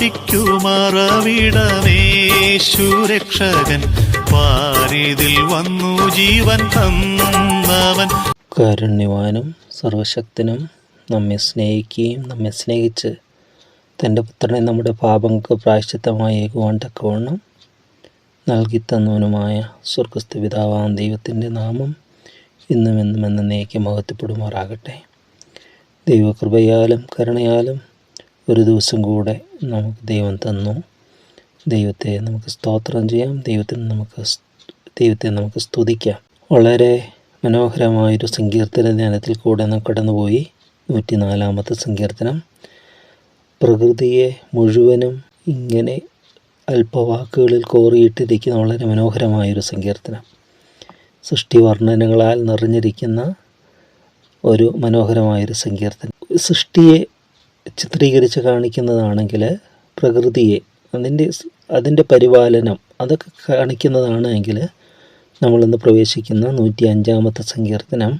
പാപിക്കുമറവിടമേശുരക്ഷകൻ പാരിതിൽ വന്നു ജീവൻ തന്നവൻ. കാരുണ്യവാനും സർവശക്തനും നമ്മെ സ്നേഹിക്കുകയും നമ്മെ സ്നേഹിച്ച് തന്റെ പുത്രനെ നമ്മുടെ പാപങ്ങൾക്ക് പ്രായശ്ചിത്തമായി ഏകുവാൻ തക്കവണ്ണം നൽകിത്തന്നവനുമായ സ്വർഗസ്ഥ പിതാവാം ദൈവത്തിന്റെ നാമം ഇന്നും എന്നും എന്നേക്ക് മഹത്വപ്പെടുമാറാകട്ടെ. ദൈവകൃപയാലും കരുണയാലും ഒരു ദിവസം കൂടെ നമുക്ക് ദൈവം തന്നു. ദൈവത്തെ നമുക്ക് സ്തോത്രം ചെയ്യാം. ദൈവത്തിന് നമുക്ക് ദൈവത്തെ നമുക്ക് സ്തുതിക്കാം. വളരെ മനോഹരമായൊരു സങ്കീർത്തന ധ്യാനത്തിൽ കൂടെ നാം കടന്നുപോയി. നൂറ്റിനാലാമത്തെ സങ്കീർത്തനം. പ്രകൃതിയെ മുഴുവനും ഇങ്ങനെ അല്പവാക്കുകളിൽ കോറിയിട്ടിരിക്കുന്ന വളരെ മനോഹരമായൊരു സങ്കീർത്തനം. സൃഷ്ടി വർണനകളാൽ നിറഞ്ഞിരിക്കുന്ന ഒരു മനോഹരമായൊരു സങ്കീർത്തനം. സൃഷ്ടിയെ ചിത്രീകരിച്ച് കാണിക്കുന്നതാണെങ്കിൽ പ്രകൃതിയെ അതിന്റെ അതിന്റെ പരിപാലനം അതൊക്കെ കാണിക്കുന്നതാണ് എങ്കിൽ നമ്മളിന്ന് പ്രവേശിക്കുന്ന നൂറ്റി അഞ്ചാമത്തെ സങ്കീർത്തനം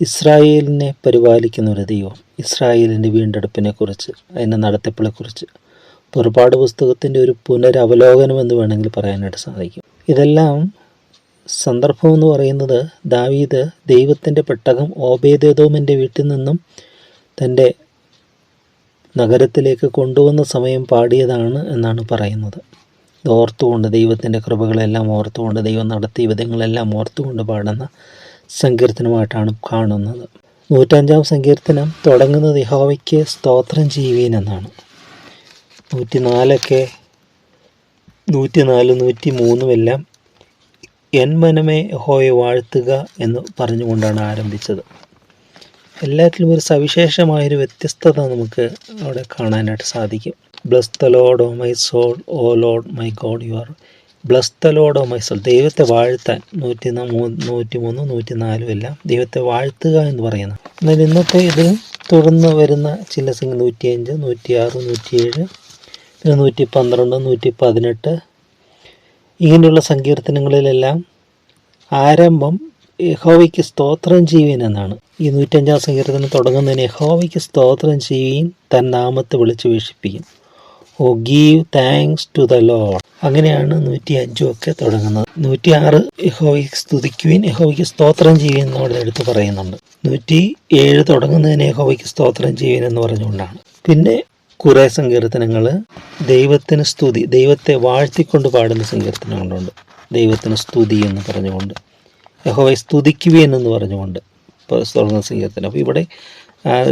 ഇസ്രായേലിനെ പരിപാലിക്കുന്ന ഒരു ദൈവം ഇസ്രായേലിന്റെ വീണ്ടെടുപ്പിനെക്കുറിച്ച് അതിന്റെ നടത്തിപ്പിനെക്കുറിച്ച്. പുറപ്പാട് പുസ്തകത്തിന്റെ ഒരു പുനരവലോകനം എന്ന് വേണമെങ്കിൽ പറയാനായിട്ട് സാധിക്കും. ഇതെല്ലാം സന്ദർഭം എന്ന് പറയുന്നത് ദാവീദ് ദൈവത്തിന്റെ പെട്ടകം ഓബേദേദോമിന്റെ വീട്ടിൽ നിന്നും തന്റെ നഗരത്തിലേക്ക് കൊണ്ടുവന്ന സമയം പാടിയതാണ് എന്നാണ് പറയുന്നത്. ഓർത്തുകൊണ്ട് ദൈവത്തിന്റെ കൃപകളെല്ലാം ഓർത്തുകൊണ്ട് ദൈവം നടത്തിയ വിധങ്ങളെല്ലാം ഓർത്തുകൊണ്ട് പാടുന്ന സങ്കീർത്തനമായിട്ടാണ് കാണുന്നത്. നൂറ്റഞ്ചാം സങ്കീർത്തനം തുടങ്ങുന്നത് യഹോവയ്ക്ക് സ്തോത്രം ചെയ്യുവീൻ എന്നാണ്. നൂറ്റിനാലൊക്കെ നൂറ്റിനാല് നൂറ്റി മൂന്നുമെല്ലാം എൻ മനമേ ഹോയെ വാഴ്ത്തുക എന്ന് പറഞ്ഞുകൊണ്ടാണ് ആരംഭിച്ചത്. എല്ലാറ്റിലും ഒരു സവിശേഷമായൊരു വ്യത്യസ്തത നമുക്ക് അവിടെ കാണാനായിട്ട് സാധിക്കും. Bless the Lord O my soul O Lord my God you are bless the Lord O my soul ദൈവത്തെ വാഴ്ത്താൻ നൂറ്റി നൂറ്റി മൂന്നും നൂറ്റി നാലും എല്ലാം ദൈവത്തെ വാഴ്ത്തുക എന്ന് പറയുന്നു. എന്നാൽ ഇന്നത്തെ ഇത് തുടർന്ന് വരുന്ന ചില സംഖ്യ നൂറ്റിയഞ്ച് നൂറ്റിയാറ് നൂറ്റിയേഴ് പിന്നെ നൂറ്റി പന്ത്രണ്ട് നൂറ്റി പതിനെട്ട് ഇങ്ങനെയുള്ള സങ്കീർത്തനങ്ങളിലെല്ലാം ആരംഭം യഹോവയ്ക്ക് സ്തോത്രം ചെയ്യുവീൻ എന്നാണ്. ഈ നൂറ്റഞ്ചാം സങ്കീർത്തനം തുടങ്ങുന്നതിന് യഹോവയ്ക്ക് സ്തോത്രം ചെയ്യുകയും തൻ നാമത്തെ വിളിച്ചു വീക്ഷിപ്പിക്കും. O give thanks to the Lord. അങ്ങനെയാണ് നൂറ്റി അഞ്ചും ഒക്കെ തുടങ്ങുന്നത്. നൂറ്റി ആറ് യഹോവയ്ക്ക് സ്തുതിക്കുവിൻ യഹോവയ്ക്ക് സ്തോത്രം ചെയ്യുവിൻ എന്ന് അവിടെ എടുത്ത് പറയുന്നുണ്ട്. നൂറ്റി ഏഴ് തുടങ്ങുന്നതിന് യഹോവയ്ക്ക് സ്തോത്രം ചെയ്യുവിൻ എന്ന് പറഞ്ഞുകൊണ്ടാണ്. പിന്നെ കുറേ സങ്കീർത്തനങ്ങൾ. ദൈവത്തിന് സ്തുതി ദൈവത്തെ വാഴ്ത്തിക്കൊണ്ട് പാടുന്ന സങ്കീർത്തനങ്ങളുണ്ട്. ദൈവത്തിന് സ്തുതി എന്ന് പറഞ്ഞുകൊണ്ട്. യഹോവയെ സ്തുതിക്കുവേൻ എന്ന് പറഞ്ഞുകൊണ്ട് ഇപ്പോൾ തുടങ്ങുന്ന അപ്പോൾ ഇവിടെ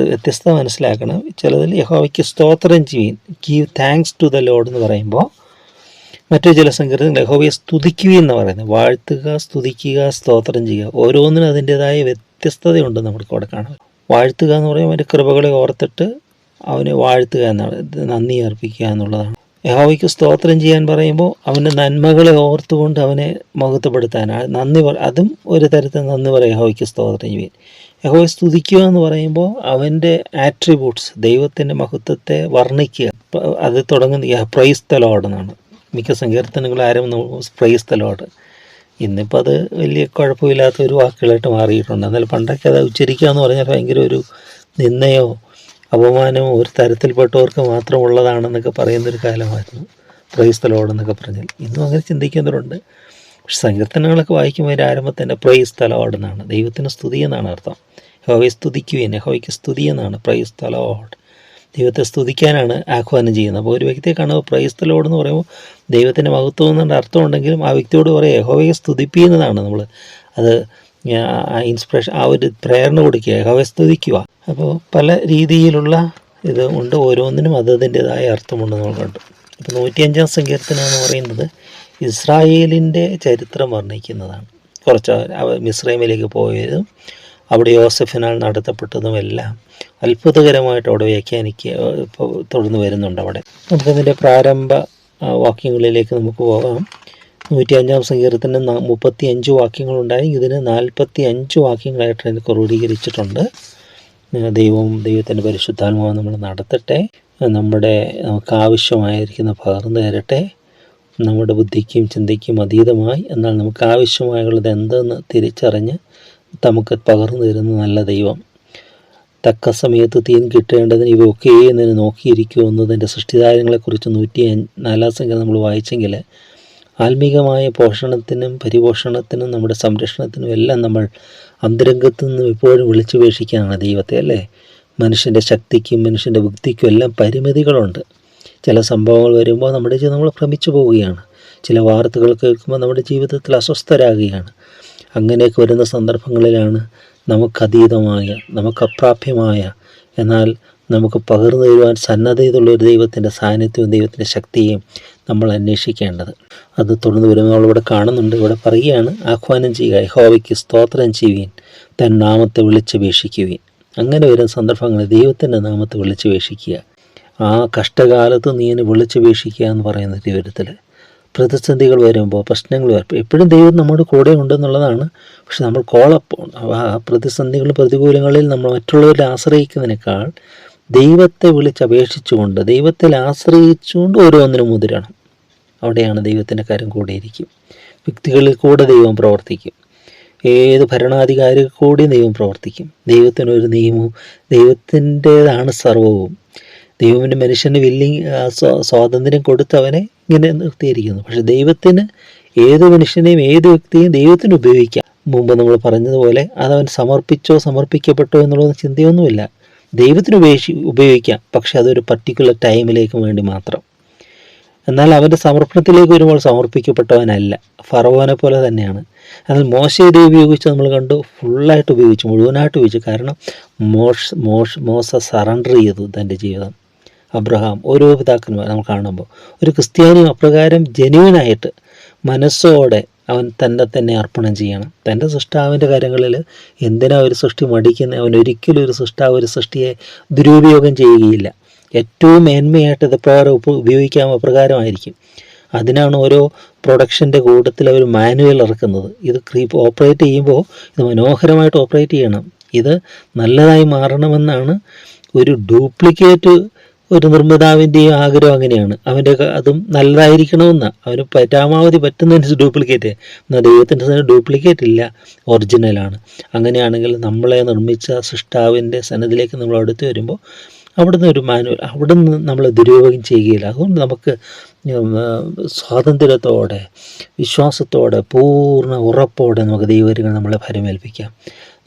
വ്യത്യസ്ത മനസ്സിലാക്കണം. ചിലതിൽ യഹോവയ്ക്ക് സ്തോത്രം ചെയ്യും give thanks to the Lord എന്ന് പറയുമ്പോൾ മറ്റു ചില സങ്കീർത്തനങ്ങൾ യഹോവയെ സ്തുതിക്കുക എന്ന് പറയുന്നത് വാഴ്ത്തുക സ്തുതിക്കുക സ്തോത്രം ചെയ്യുക. ഓരോന്നിനും അതിന്റെതായ വ്യത്യസ്തതയുണ്ട് നമുക്ക് അവിടെ കാണാം വാഴ്ത്തുക എന്ന് പറയുമ്പോൾ അവന്റെ കൃപകളെ ഓർത്തിട്ട് അവനെ വാഴ്ത്തുക എന്നാണ് നന്ദി അർപ്പിക്കുക എന്നുള്ളതാണ്. യഹോവയ്ക്ക് സ്തോത്രം ചെയ്യാൻ പറയുമ്പോൾ അവന്റെ നന്മകളെ ഓർത്തുകൊണ്ട് അവനെ മഹത്വപ്പെടുത്താനാണ് നന്ദി അതും ഒരു തരത്തിൽ നന്ദി പറയും യഹോവയ്ക്ക് സ്തോത്രം ചെയ്യാൻ യഹോവയെ സ്തുതിക്കുക എന്ന് പറയുമ്പോൾ അവന്റെ ആട്രിബ്യൂട്ട്സ് ദൈവത്തിന്റെ മഹത്വത്തെ വർണിക്കുക. അത് തുടങ്ങുന്ന പ്രൈസ് തലോടെന്നാണ് മിക്ക സങ്കീർത്തനങ്ങൾ ആരും പ്രൈസ് തലോട് ഇന്നിപ്പോൾ അത് വലിയ കുഴപ്പമില്ലാത്ത ഒരു വാക്കുകളായിട്ട് മാറിയിട്ടുണ്ട്. എന്നാൽ പണ്ടൊക്കെ അത് ഉച്ചരിക്കുക എന്ന് പറഞ്ഞാൽ ഭയങ്കര ഒരു നിന്ദയോ അപമാനമോ ഒരു തരത്തിൽപ്പെട്ടവർക്ക് മാത്രമുള്ളതാണെന്നൊക്കെ പറയുന്നൊരു കാലമായിരുന്നു. പ്രൈസ് എന്നൊക്കെ പറഞ്ഞാൽ. ഇന്നും അങ്ങനെ ചിന്തിക്കുന്നവരുണ്ട്. പക്ഷെ സങ്കീർത്തനങ്ങളൊക്കെ വായിക്കുമ്പോൾ അതിന്റെ ആരംഭത്തിൽ തന്നെ പ്രൈസ് എന്നാണ് ദൈവത്തിന് സ്തുതി എന്നാണ് അർത്ഥം. ഹോവയെ സ്തുതിക്കുകയും ഹോവയ്ക്ക് സ്തുതി എന്നാണ് പ്രൈസ് ദ ലോഡ് ദൈവത്തെ സ്തുതിക്കാനാണ് ആഹ്വാനം ചെയ്യുന്നത്. അപ്പോൾ ഒരു വ്യക്തിയെ കാണുമ്പോൾ പ്രൈസ് ദ ലോഡ് എന്ന് പറയുമ്പോൾ ദൈവത്തിന്റെ മഹത്വം എന്നുള്ള അർത്ഥമുണ്ടെങ്കിലും ആ വ്യക്തിയോട് പറയുക യഹോവയെ സ്തുതിപ്പിക്കുന്നതാണ് നമ്മൾ അത് ഇൻസ്പിറേഷൻ ആ ഒരു പ്രേരണ കൊടുക്കുക യഹോവയെ സ്തുതിക്കുക അപ്പോൾ പല രീതിയിലുള്ള ഇത് ഉണ്ട്. ഓരോന്നിനും അതതിന്റെതായ അർത്ഥമുണ്ട് നമ്മൾ കണ്ടു അപ്പോൾ നൂറ്റിയഞ്ചാം സങ്കീർത്തനം എന്ന് പറയുന്നത് ഇസ്രായേലിന്റെ ചരിത്രം വർണിക്കുന്നതാണ്. കുറച്ച് മിസ്രൈമിലേക്ക് പോയതും അവിടെ യോസഫിനാൽ നടത്തപ്പെട്ടതുമെല്ലാം അത്ഭുതകരമായിട്ട് അവിടെ വ്യാഖ്യാനിക്കുക തുടർന്ന് വരുന്നുണ്ട് അവിടെ. നമുക്കതിന്റെ പ്രാരംഭ വാക്യങ്ങളിലേക്ക് നമുക്ക് പോകാം. നൂറ്റി അഞ്ചാം സങ്കീർത്തനം ന- മുപ്പത്തി അഞ്ച് വാക്യങ്ങളുണ്ടായി. ഇതിന് നാൽപ്പത്തി അഞ്ച് വാക്യങ്ങളായിട്ട് അതിന് ക്രോഡീകരിച്ചിട്ടുണ്ട് ദൈവവും ദൈവത്തിന്റെ പരിശുദ്ധാത്മാവും നമ്മൾ നടത്തട്ടെ. നമ്മുടെ നമുക്ക് ആവശ്യമായിരിക്കുന്ന പകർന്നു തരട്ടെ. നമ്മുടെ ബുദ്ധിക്കും ചിന്തയ്ക്കും അതീതമായി. എന്നാൽ നമുക്ക് ആവശ്യമായുള്ളത് എന്തെന്ന് തിരിച്ചറിഞ്ഞ് നമുക്ക് പകർന്നു തരുന്ന നല്ല ദൈവം. തക്ക സമയത്ത് തീൻ കിട്ടേണ്ടതിന് ഇവയൊക്കെ എന്നതിന് നോക്കിയിരിക്കുമെന്നതിന്റെ സൃഷ്ടിതാരങ്ങളെക്കുറിച്ച് നൂറ്റി നാലാം സംഖ്യ നമ്മൾ വായിച്ചെങ്കിൽ ആത്മീകമായ പോഷണത്തിനും പരിപോഷണത്തിനും നമ്മുടെ സംരക്ഷണത്തിനും എല്ലാം നമ്മൾ അന്തരംഗത്തു നിന്നും എപ്പോഴും വിളിച്ചുപേക്ഷിക്കുകയാണ് ദൈവത്തെ അല്ലേ? മനുഷ്യന്റെ ശക്തിക്കും മനുഷ്യന്റെ ബുദ്ധിക്കും എല്ലാം പരിമിതികളുണ്ട്. ചില സംഭവങ്ങൾ വരുമ്പോൾ നമ്മുടെ ജീവിതം നമ്മൾ ഭ്രമിച്ചു പോവുകയാണ്. ചില വാർത്തകൾ കേൾക്കുമ്പോൾ നമ്മുടെ ജീവിതത്തിൽ അസ്വസ്ഥരാകുകയാണ്. അങ്ങനെയൊക്കെ വരുന്ന സന്ദർഭങ്ങളിലാണ് നമുക്കതീതമായ നമുക്കപ്രാപ്യമായ എന്നാൽ നമുക്ക് പകർന്നു തരുവാൻ സന്നദ്ധതയുള്ള ഒരു ദൈവത്തിന്റെ സാന്നിധ്യവും ദൈവത്തിന്റെ ശക്തിയും നമ്മൾ അന്വേഷിക്കേണ്ടത്. അത് തുടർന്ന് വരുമ്പോൾ നമ്മളിവിടെ കാണുന്നുണ്ട്. ഇവിടെ പറയുകയാണ് ആഹ്വാനം ചെയ്യുക ഹോവയ്ക്ക് സ്തോത്രം ചെയ്യുവീൻ തൻ നാമത്തെ വിളിച്ചപേക്ഷിക്കുവീൻ. അങ്ങനെ വരുന്ന സന്ദർഭങ്ങളിൽ ദൈവത്തിന്റെ നാമത്തെ വിളിച്ചപേക്ഷിക്കുക. ആ കഷ്ടകാലത്ത് നീ എന്നെ വിളിച്ചപേക്ഷിക്കുക എന്ന് പറയുന്ന ജീവിതത്തിൽ പ്രതിസന്ധികൾ വരുമ്പോൾ പ്രശ്നങ്ങൾ വരുമ്പോൾ എപ്പോഴും ദൈവം നമ്മുടെ കൂടെ ഉണ്ടെന്നുള്ളതാണ്. പക്ഷെ നമ്മൾ കോളപ്പോൾ ആ പ്രതിസന്ധികളും പ്രതികൂലങ്ങളിൽ നമ്മൾ മറ്റുള്ളവരെ ആശ്രയിക്കുന്നതിനേക്കാൾ ദൈവത്തെ വിളിച്ചപേക്ഷിച്ചുകൊണ്ട് ദൈവത്തിൽ ആശ്രയിച്ചുകൊണ്ട് ഓരോന്നിനും മുതിരണം. അവിടെയാണ് ദൈവത്തിന്റെ കാര്യം കൂടിയിരിക്കും. വ്യക്തികളിൽ കൂടെ ദൈവം പ്രവർത്തിക്കും. ഏത് ഭരണാധികാരി കൂടി ദൈവം പ്രവർത്തിക്കും. ദൈവത്തിനൊരു നിയമവും ദൈവത്തിന്റേതാണ് സർവവും ദൈവത്തിന്റെ മനുഷ്യന് വില്ലി സ്വാതന്ത്ര്യം കൊടുത്തവനെ ഇങ്ങനെ നിർത്തിയിരിക്കുന്നു. പക്ഷെ ദൈവത്തിന് ഏത് മനുഷ്യനെയും ഏത് വ്യക്തിയെയും ദൈവത്തിന് ഉപയോഗിക്കാം. മുമ്പ് നമ്മൾ പറഞ്ഞതുപോലെ അതവൻ സമർപ്പിച്ചോ സമർപ്പിക്കപ്പെട്ടോ എന്നുള്ള ചിന്തയൊന്നുമില്ല. ദൈവത്തിന് ഉപേക്ഷി ഉപയോഗിക്കാം. പക്ഷെ അതൊരു പർട്ടിക്കുലർ ടൈമിലേക്ക് വേണ്ടി മാത്രം. എന്നാൽ അവന്റെ സമർപ്പണത്തിലേക്ക് വരുമ്പോൾ സമർപ്പിക്കപ്പെട്ടവനല്ല. ഫറവോനെ പോലെ തന്നെയാണ്. എന്നാൽ മോശയെ ദൈവം ഉപയോഗിച്ച് നമ്മൾ കണ്ടു ഫുള്ളായിട്ട് ഉപയോഗിച്ചു മുഴുവനായിട്ട് ഉപയോഗിച്ചു. കാരണം മോഷ് മോഷ് മോശ സറണ്ടർ ചെയ്തു തന്റെ ജീവിതം. അബ്രഹാം ഓരോ പിതാക്കന്മാർ നമ്മൾ കാണുമ്പോൾ. ഒരു ക്രിസ്ത്യാനി അപ്രകാരം ജെന്യൂനായിട്ട് മനസ്സോടെ അവൻ തന്നെ തന്നെ അർപ്പണം ചെയ്യണം. തന്റെ സൃഷ്ടാവിന്റെ കാര്യങ്ങളിൽ എന്തിനാ ഒരു സൃഷ്ടി മടിക്കുന്നത് അവൻ ഒരിക്കലും ഒരു സൃഷ്ടാവ് ഒരു സൃഷ്ടിയെ ദുരുപയോഗം ചെയ്യുകയില്ല. ഏറ്റവും മേന്മയായിട്ട് ഇത് പ്രകാരം ഉപ ഉപയോഗിക്കാൻ അപ്രകാരമായിരിക്കും അതിനാണ് ഓരോ പ്രൊഡക്ഷന്റെ കൂട്ടത്തിൽ അവർ മാനുവൽ ഇറക്കുന്നത്. ഇത് ക്രീപ്പ് ഓപ്പറേറ്റ് ചെയ്യുമ്പോൾ ഇത് മനോഹരമായിട്ട് ഓപ്പറേറ്റ് ചെയ്യണം. ഇത് നല്ലതായി മാറണമെന്നാണ് ഒരു ഡ്യൂപ്ലിക്കേറ്റ് ഒരു നിർമ്മിതാവിന്റെയും ആഗ്രഹം അങ്ങനെയാണ്. അവന്റെ അതും നല്ലതായിരിക്കണമെന്ന്. അവന് പരമാവധി പറ്റുന്നതിന് ഡ്യൂപ്ലിക്കേറ്റ് എന്നാൽ ദൈവത്തിന്റെ സന്നിധി ഡ്യൂപ്ലിക്കേറ്റ് ഇല്ല. ഒറിജിനലാണ് അങ്ങനെയാണെങ്കിൽ നമ്മളെ നിർമ്മിച്ച സൃഷ്ടാവിന്റെ സന്നദ്ധിലേക്ക് നമ്മൾ അടുത്ത് വരുമ്പോൾ അവിടുന്ന് ഒരു മാനുവൽ അവിടുന്ന് നമ്മൾ ദുരുപയോഗം ചെയ്യുകയില്ല. അതുകൊണ്ട് നമുക്ക് സ്വാതന്ത്ര്യത്തോടെ വിശ്വാസത്തോടെ പൂർണ ഉറപ്പോടെ നമുക്ക് ദൈവകാര്യങ്ങൾ നമ്മളെ ഫലമേൽപ്പിക്കാം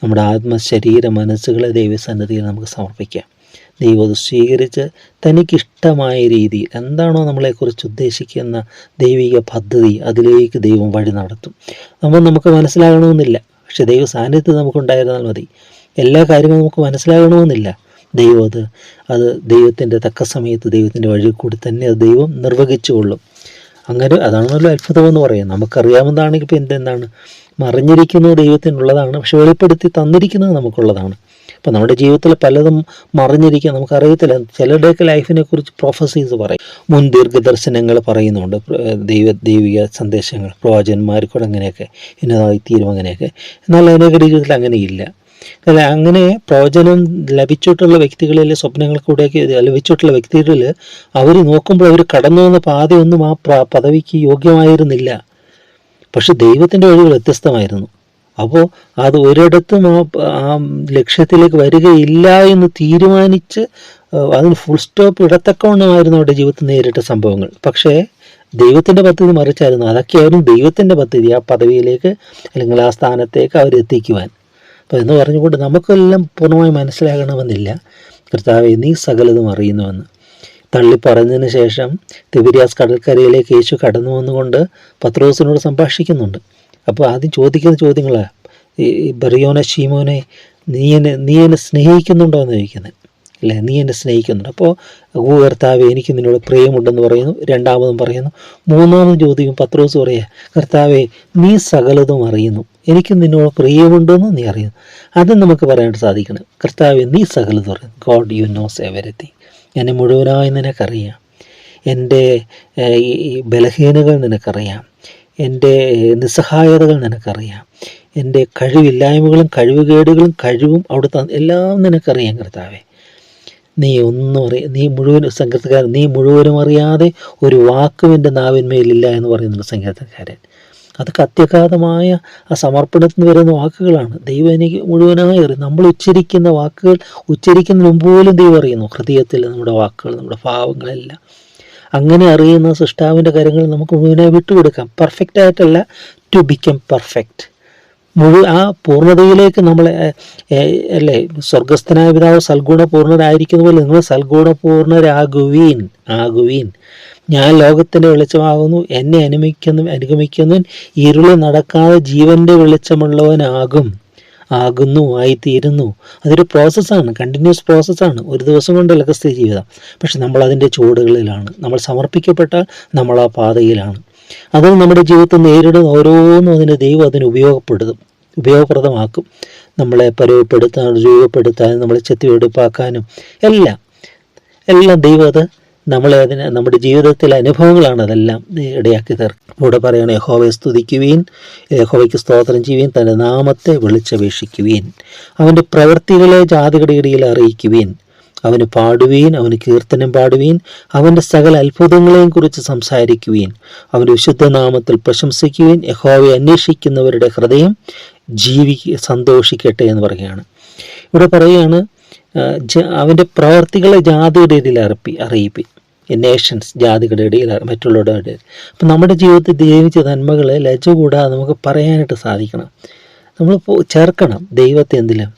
നമ്മുടെ ആത്മശരീര മനസ്സുകളെ ദൈവസന്നദ്ധിയിൽ നമുക്ക് സമർപ്പിക്കാം. ദൈവം അത് സ്വീകരിച്ച് തനിക്കിഷ്ടമായ രീതിയിൽ എന്താണോ നമ്മളെക്കുറിച്ച് ഉദ്ദേശിക്കുന്ന ദൈവിക പദ്ധതി അതിലേക്ക് ദൈവം വഴി നടത്തും. അപ്പം നമുക്ക് മനസ്സിലാകണമെന്നില്ല. പക്ഷെ ദൈവ സാന്നിധ്യം നമുക്കുണ്ടായിരുന്നാൽ മതി. എല്ലാ കാര്യവും നമുക്ക് മനസ്സിലാകണമെന്നില്ല. ദൈവം അത് അത് ദൈവത്തിന്റെ തക്ക സമയത്ത് ദൈവത്തിന്റെ വഴി കൂടി തന്നെ അത് ദൈവം നിർവഹിച്ചുകൊള്ളും. അങ്ങനെ അതാണല്ലോ അത്ഭുതം എന്ന് പറയാം. നമുക്കറിയാവുന്നതാണെങ്കിൽ ഇപ്പം എന്തെന്താണ് മറിഞ്ഞിരിക്കുന്നത് ദൈവത്തിനുള്ളതാണ്. പക്ഷെ വെളിപ്പെടുത്തി തന്നിരിക്കുന്നത് നമുക്കുള്ളതാണ്. അപ്പം നമ്മുടെ ജീവിതത്തിൽ പലതും മറിഞ്ഞിരിക്കാൻ നമുക്കറിയത്തില്ല. ചിലരുടെയൊക്കെ ലൈഫിനെ കുറിച്ച് പ്രൊഫസീസ് പറയും. മുൻ ദീർഘദർശനങ്ങൾ പറയുന്നുണ്ട്. ദൈവ ദൈവിക സന്ദേശങ്ങൾ പ്രവാചന്മാർക്കൂടെ അങ്ങനെയൊക്കെ ഇന്നതായി തീരും അങ്ങനെയൊക്കെ. എന്നാൽ അതിനൊക്കെ ജീവിതത്തിൽ അങ്ങനെയില്ല. അല്ല അങ്ങനെ പ്രവചനം ലഭിച്ചിട്ടുള്ള വ്യക്തികളിൽ സ്വപ്നങ്ങൾ കൂടെയൊക്കെ ലഭിച്ചിട്ടുള്ള വ്യക്തികളിൽ അവർ നോക്കുമ്പോൾ അവർ കടന്നു വന്ന പാതയൊന്നും ആ പദവിക്ക് യോഗ്യമായിരുന്നില്ല. പക്ഷെ ദൈവത്തിന്റെ വഴി വ്യത്യസ്തമായിരുന്നു. അപ്പോൾ അത് ഒരിടത്തും ആ ലക്ഷ്യത്തിലേക്ക് വരികയില്ല എന്ന് തീരുമാനിച്ച് അതിന് ഫുൾ സ്റ്റോപ്പ് ഇടത്തക്കവണ്ണമായിരുന്നു അവരുടെ ജീവിതത്തിൽ നേരിട്ട സംഭവങ്ങൾ. പക്ഷേ ദൈവത്തിന്റെ പദ്ധതി മറിച്ചായിരുന്നു. അതൊക്കെയായിരുന്നു ദൈവത്തിന്റെ പദ്ധതി. ആ പദവിയിലേക്ക് അല്ലെങ്കിൽ ആ സ്ഥാനത്തേക്ക് അവരെത്തിക്കുവാൻ അപ്പോൾ എന്ന് പറഞ്ഞുകൊണ്ട് നമുക്കെല്ലാം പൂർണമായി മനസ്സിലാകണമെന്നില്ല. കർത്താവെ നീ സകലതും അറിയുന്നുവെന്ന്. തള്ളി പറഞ്ഞതിന് ശേഷം തിബിരിയാസ് കടൽക്കരയിലേക്ക് യേശു കടന്നു വന്നുകൊണ്ട് പത്രോസിനോട് സംഭാഷിക്കുന്നുണ്ട്. അപ്പോൾ ആദ്യം ചോദിക്കുന്ന ചോദ്യങ്ങളാണ് ഈ ബറിയോന ഷീമോനെ നീ എന്നെ നീ എന്നെ സ്നേഹിക്കുന്നുണ്ടോ എന്ന് ചോദിക്കുന്നത്. അല്ലേ? നീ എന്നെ സ്നേഹിക്കുന്നുണ്ട്. അപ്പോൾ ഓ കർത്താവ് എനിക്ക് നിന്നോട് പ്രിയമുണ്ടെന്ന് പറയുന്നു. രണ്ടാമതും പറയുന്നു. മൂന്നാമതും ചോദിക്കും പത്രോസ് പറയുക കർത്താവെ നീ സകലതും അറിയുന്നു. എനിക്ക് നിന്നോട് പ്രിയമുണ്ടെന്ന് നീ അറിയുന്നു. അത് നമുക്ക് പറയാനായിട്ട് സാധിക്കണം. കർത്താവെ നീ സകലതും അറിയുന്നു. ഗോഡ് യു നോസ് എവരിത്തിങ് എന്നെ മുഴുവനായി നിനക്കറിയാം. എന്റെ ഈ ബലഹീനകൾ നിനക്കറിയാം. എന്റെ നിസ്സഹായതകൾ നിനക്കറിയാം. എന്റെ കഴിവില്ലായ്മകളും കഴിവുകേടുകളും കഴിവും അവിടുത്തെ എല്ലാം നിനക്കറിയാം കർത്താവെ. നീ ഒന്നും അറിയ നീ മുഴുവൻ സങ്കീർത്തക്കാരൻ നീ മുഴുവനും അറിയാതെ ഒരു വാക്കും എന്റെ നാവിന്മേലില്ല എന്ന് പറയുന്നുണ്ട് സങ്കീർത്തക്കാരൻ. അതൊക്കെ അത്യഘാതമായ ആ സമർപ്പണത്തിന് വരുന്ന വാക്കുകളാണ്. ദൈവം എനിക്ക് മുഴുവനായി അറിയും. നമ്മൾ ഉച്ചരിക്കുന്ന വാക്കുകൾ ഉച്ചരിക്കുന്നതിന് മുമ്പ് പോലും ദൈവം അറിയുന്നു. ഹൃദയത്തിൽ നമ്മുടെ വാക്കുകൾ നമ്മുടെ ഭാവങ്ങളെല്ലാം അങ്ങനെ അറിയുന്ന സൃഷ്ടാവിന്റെ കാര്യങ്ങൾ നമുക്ക് മുഴുവനായി വിട്ടുകൊടുക്കാം. പെർഫെക്റ്റ് ആയിട്ടല്ല ടു ബിക്കം പെർഫെക്റ്റ് മുഴു ആ പൂർണതയിലേക്ക് നമ്മളെ അല്ലേ സ്വർഗസ്ഥനായ പിതാവ് സൽഗുണപൂർണരായിരിക്കുന്ന പോലെ നിങ്ങൾ സൽഗുണപൂർണരാകുവീൻ ആകുവീൻ. ഞാൻ ലോകത്തിന്റെ വെളിച്ചമാകുന്നു എന്നെ അനുമിക്കുന്നു അനുഗമിക്കുന്നു ഇരുളി നടക്കാതെ ജീവന്റെ വെളിച്ചമുള്ളവനാകും. ആകുന്നു ആയിത്തീരുന്നു. അതൊരു പ്രോസസ്സാണ് കണ്ടിന്യൂസ് പ്രോസസ്സാണ് ഒരു ദിവസം കൊണ്ടല്ല ക്രിസ്ത്യ ജീവിതം. പക്ഷെ നമ്മൾ അതിന്റെ ചുവടുകളിലാണ്. നമ്മൾ സമർപ്പിക്കപ്പെട്ടാൽ നമ്മൾ ആ പാതയിലാണ്. അത് നമ്മുടെ ജീവിതത്തിൽ നേരിടുന്ന ഓരോന്നും അതിന്റെ ദൈവം അതിന് ഉപയോഗപ്പെടുത്തും ഉപയോഗപ്രദമാക്കും. നമ്മളെ പരിവപ്പെടുത്താനും രൂപപ്പെടുത്താനും നമ്മളെ ചെത്തി എടുപ്പാക്കാനും എല്ലാം എല്ലാം ദൈവം അത് നമ്മളെ അതിന് നമ്മുടെ ജീവിതത്തിലെ അനുഭവങ്ങളാണ് അതെല്ലാം ഇടയാക്കി തീർക്കുന്നത് ഇവിടെ പറയണേ യഹോവയെ സ്തുതിക്കുവീൻ യഹോവയ്ക്ക് സ്തോത്രം ചെയ്യുവീൻ തന്റെ നാമത്തെ വിളിച്ചപേക്ഷിക്കുവീൻ. അവന്റെ പ്രവൃത്തികളെ ജാതികളുടെ ഇടയിൽ അറിയിക്കുവീൻ. അവന് പാടുവീൻ അവന് കീർത്തനം പാടുവീൻ അവന്റെ സകല അത്ഭുതങ്ങളെയും കുറിച്ച് സംസാരിക്കുവീൻ. അവന്റെ വിശുദ്ധനാമത്തിൽ പ്രശംസിക്കുവീൻ. യഹോവയെ അന്വേഷിക്കുന്നവരുടെ ഹൃദയം ജീവി സന്തോഷിക്കട്ടെ എന്ന് പറയുകയാണ്. ഇവിടെ പറയുകയാണ് അവന്റെ പ്രവർത്തികളെ ജാതിയുടെ ഇടയിൽ അറപ്പി അറിയിപ്പി. നേഷൻസ് ജാതികളുടെ ഇടയിൽ മറ്റുള്ളവരുടെ ഇടയിൽ. അപ്പം നമ്മുടെ ജീവിതത്തിൽ ജീവിച്ച നന്മകളെ ലജ്ജ കൂടാതെ നമുക്ക് പറയാനായിട്ട് സാധിക്കണം. നമ്മൾ ചേർക്കണം. ദൈവത്തെ എന്തിലും?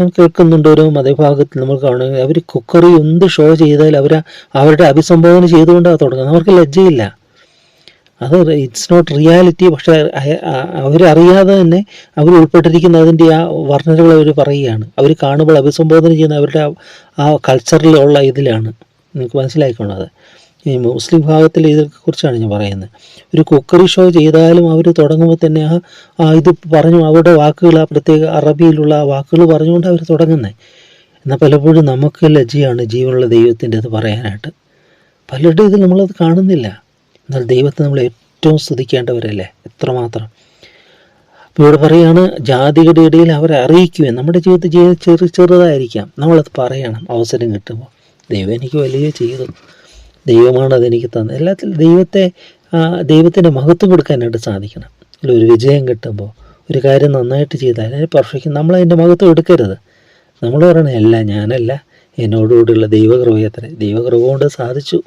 ഞാൻ കേൾക്കുന്നുണ്ട് ഓരോ മതവിഭാഗത്തിൽ നമ്മൾ കാണുക അവർ കുക്കറി എന്ത് ഷോ ചെയ്താൽ അവർ അവരുടെ അഭിസംബോധന ചെയ്തുകൊണ്ടാണ് തുടങ്ങുന്നത്. അവർക്ക് ലജ്ജയില്ല. അത് ഇറ്റ്സ് നോട്ട് റിയാലിറ്റി പക്ഷേ അവരറിയാതെ തന്നെ അവർ ഉൾപ്പെട്ടിരിക്കുന്ന അതിന്റെ ആ വർണനകൾ അവർ പറയുകയാണ്. അവർ കാണുമ്പോൾ അഭിസംബോധന ചെയ്യുന്ന അവരുടെ ആ- കൾച്ചറിലുള്ള ഇതിലാണ്. നിങ്ങൾക്ക് മനസ്സിലാക്കണം അത്. ഈ മുസ്ലിം ഭാഗത്തിൽ ഇതിനെക്കുറിച്ചാണ് ഞാൻ പറയുന്നത്. ഒരു കുക്കറി ഷോ ചെയ്താലും അവർ തുടങ്ങുമ്പോൾ തന്നെ ആ ഇത് പറഞ്ഞു അവരുടെ വാക്കുകൾ ആ പ്രത്യേക അറബിയിലുള്ള ആ വാക്കുകൾ പറഞ്ഞുകൊണ്ട് അവർ തുടങ്ങുന്നത്. എന്നാൽ പലപ്പോഴും നമുക്ക് ലജ്ജയാണ് ജീവനുള്ള ദൈവത്തിന്റെ അത് പറയാനായിട്ട്. പലരുടെ ഇത് നമ്മളത് കാണുന്നില്ല. എന്നാൽ ദൈവത്തെ നമ്മൾ ഏറ്റവും സ്തുതിക്കേണ്ടവരല്ലേ? എത്രമാത്രം? അപ്പോൾ ഇവിടെ പറയുകയാണ് ജാതികളുടെ ഇടയിൽ അവരെ അറിയിക്കുകയും നമ്മുടെ ജീവിതത്തിൽ ജീവിതം ചെറു ചെറുതായിരിക്കാം. നമ്മളത് പറയണം. അവസരം കിട്ടുമ്പോൾ. ദൈവം എനിക്ക് വലിയ ചെയ്തു. ദൈവമാണ് അതെനിക്ക് തന്നത്. എല്ലാത്തിൽ ദൈവത്തെ ദൈവത്തിന്റെ മഹത്വം കൊടുക്കാനായിട്ട് സാധിക്കണം. അല്ല ഒരു വിജയം കിട്ടുമ്പോൾ ഒരു കാര്യം നന്നായിട്ട് ചെയ്താൽ അതിന് പെർഫെക്റ്റ് നമ്മൾ അതിന്റെ മഹത്വം എടുക്കരുത്. നമ്മൾ പറയണേ അല്ല ഞാനല്ല. എന്നോടുകൂടിയുള്ള ദൈവകൃപയത്ര ദൈവകൃപ കൊണ്ട് സാധിച്ചു.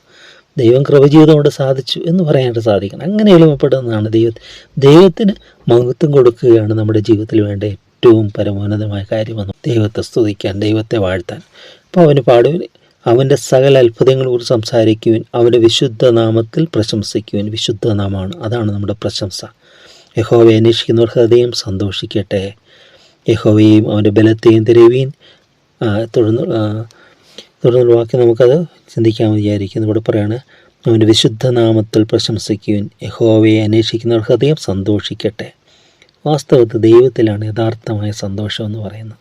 ദൈവം കൃപ ചെയ്തുകൊണ്ട് സാധിച്ചു എന്ന് പറയാനായിട്ട് സാധിക്കണം. അങ്ങനെ എളിമപ്പെടുന്നതാണ് ദൈവ ദൈവത്തിന് മഹത്വം കൊടുക്കുകയാണ് നമ്മുടെ ജീവിതത്തിൽ വേണ്ട ഏറ്റവും പരമോന്നതമായ കാര്യമെന്ന് ദൈവത്തെ സ്തുതിക്കാൻ ദൈവത്തെ വാഴ്ത്താൻ. അപ്പോൾ അവന് പാടുവിൻ അവന്റെ സകല അത്ഭുതങ്ങളെ കുറിച്ച് സംസാരിക്കുവിൻ അവന്റെ വിശുദ്ധ നാമത്തിൽ പ്രശംസിക്കുവിൻ. വിശുദ്ധ നാമമാണ് അതാണ് നമ്മുടെ പ്രശംസ. യഹോവയെ അന്വേഷിക്കുന്നവർ ഹൃദയം സന്തോഷിക്കട്ടെ. യഹോവയെയും അവന്റെ ബലത്തെയും തിരയുവീൻ. തുടർന്ന് തുടർന്നുള്ള വാക്യം നമുക്കത് ചിന്തിക്കാൻ വിചാരിക്കുന്നു. ഇവിടെ പറയാണ് അവന്റെ വിശുദ്ധ നാമത്തിൽ യഹോവയെ അന്വേഷിക്കുന്നവർ ഹൃദയം സന്തോഷിക്കട്ടെ. വാസ്തവത്തിൽ ദൈവത്തിലാണ് യഥാർത്ഥമായ സന്തോഷം എന്ന് പറയുന്നത്.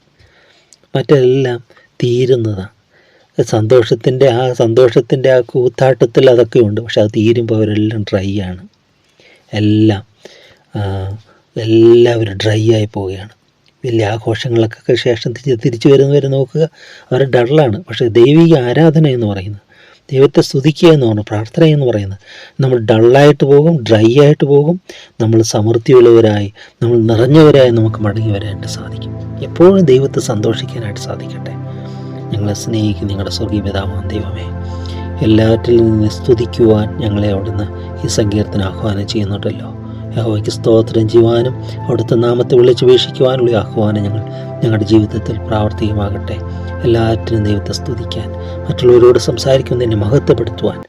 മറ്റെല്ലാം തീരുന്നതാണ് സന്തോഷത്തിന്റെ ആ സന്തോഷത്തിന്റെ ആ കൂത്താട്ടത്തിൽ അതൊക്കെ ഉണ്ട്. പക്ഷെ അത് തീരുമ്പോൾ അവരെല്ലാം ഡ്രൈ ആണ്. എല്ലാം എല്ലാവരും ഡ്രൈ ആയി പോവുകയാണ്. വലിയ ആഘോഷങ്ങളൊക്കെ ശേഷം തിരിച്ച് തിരിച്ചു വരുന്നവരെ നോക്കുക. അവർ ഡള്ളാണ്. പക്ഷേ ദൈവിക ആരാധന എന്ന് പറയുന്നത്. ദൈവത്തെ സ്തുതിക്കുക എന്ന് പറഞ്ഞു പ്രാർത്ഥന എന്ന് പറയുന്നത്. നമ്മൾ ഡള്ളായിട്ട് പോകും ഡ്രൈ ആയിട്ട് പോകും. നമ്മൾ സമൃദ്ധിയുള്ളവരായി നമ്മൾ നിറഞ്ഞവരായി നമുക്ക് മടങ്ങി വരാനായിട്ട് സാധിക്കും. എപ്പോഴും ദൈവത്തെ സന്തോഷിക്കാനായിട്ട് സാധിക്കട്ടെ. ഞങ്ങളെ സ്നേഹിക്കും നിങ്ങളുടെ സ്വർഗീയ ദൈവമേ. എല്ലാറ്റിൽ നിന്ന് സ്തുതിക്കുവാൻ ഞങ്ങളെ അവിടുന്ന് ഈ സങ്കീർത്തനം ആഹ്വാനം ചെയ്യുന്നുണ്ടല്ലോ. യഹോവയ്ക്ക് സ്തോത്രം ചെയ്യുവാനും അവിടുത്തെ നാമത്തെ വിളിച്ചു വീക്ഷിക്കുവാനുള്ള ആഹ്വാനം ഞങ്ങൾ ഞങ്ങളുടെ ജീവിതത്തിൽ പ്രാവർത്തികമാകട്ടെ. എല്ലാറ്റിനും ദൈവത്തെ സ്തുതിക്കാൻ മറ്റുള്ളവരോട് സംസാരിക്കുന്നതിനെ മഹത്വപ്പെടുത്തുവാൻ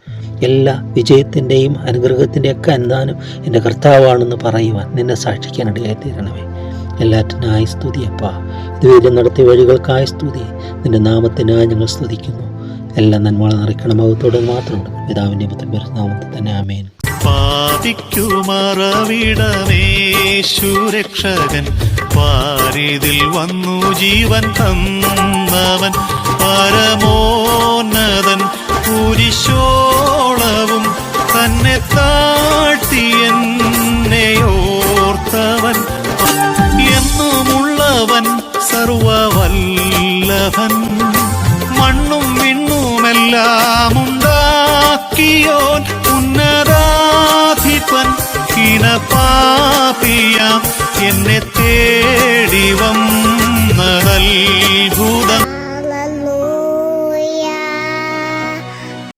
എല്ലാ വിജയത്തിന്റെയും അനുഗ്രഹത്തിന്റെയും ഒക്കെ അനുദാനം എന്റെ കർത്താവാണെന്ന് പറയുവാൻ നിന്നെ സാക്ഷിക്കാൻ ഇടയായി തീരണമേ. എല്ലാറ്റിനായി സ്തുതിയപ്പാ ഇതുവരെ നടത്തിയ വഴികൾക്കായി സ്തുതി. നിന്റെ നാമത്തിനായി ഞങ്ങൾ സ്തുതിക്കുന്നു. എല്ലാ നന്മകളും നിറയ്ക്കണം മഹത്തോടെ മാത്രമുണ്ട് പിതാവിന്റെ പുത്രൻ നാമത്തിൽ തന്നെ ആമേൻ. പാപിക്കുമറവിടമേശുരക്ഷകൻ പാരിതിൽ വന്നു ജീവൻ തന്നവൻ. പരമോന്നതൻ പുരിശോളവും തന്നെ താഴ്ത്തിയെന്നെയോർത്തവൻ എന്നുമുള്ളവൻ സർവവല്ലഭൻ. മണ്ണും വിണ്ണുമെല്ലാം ഉണ്ടാക്കിയോൻ ഉന്നതാധിപൻ ഹീന പാപിയാം എന്നെ തേടി വന്നതത്ഭുതം.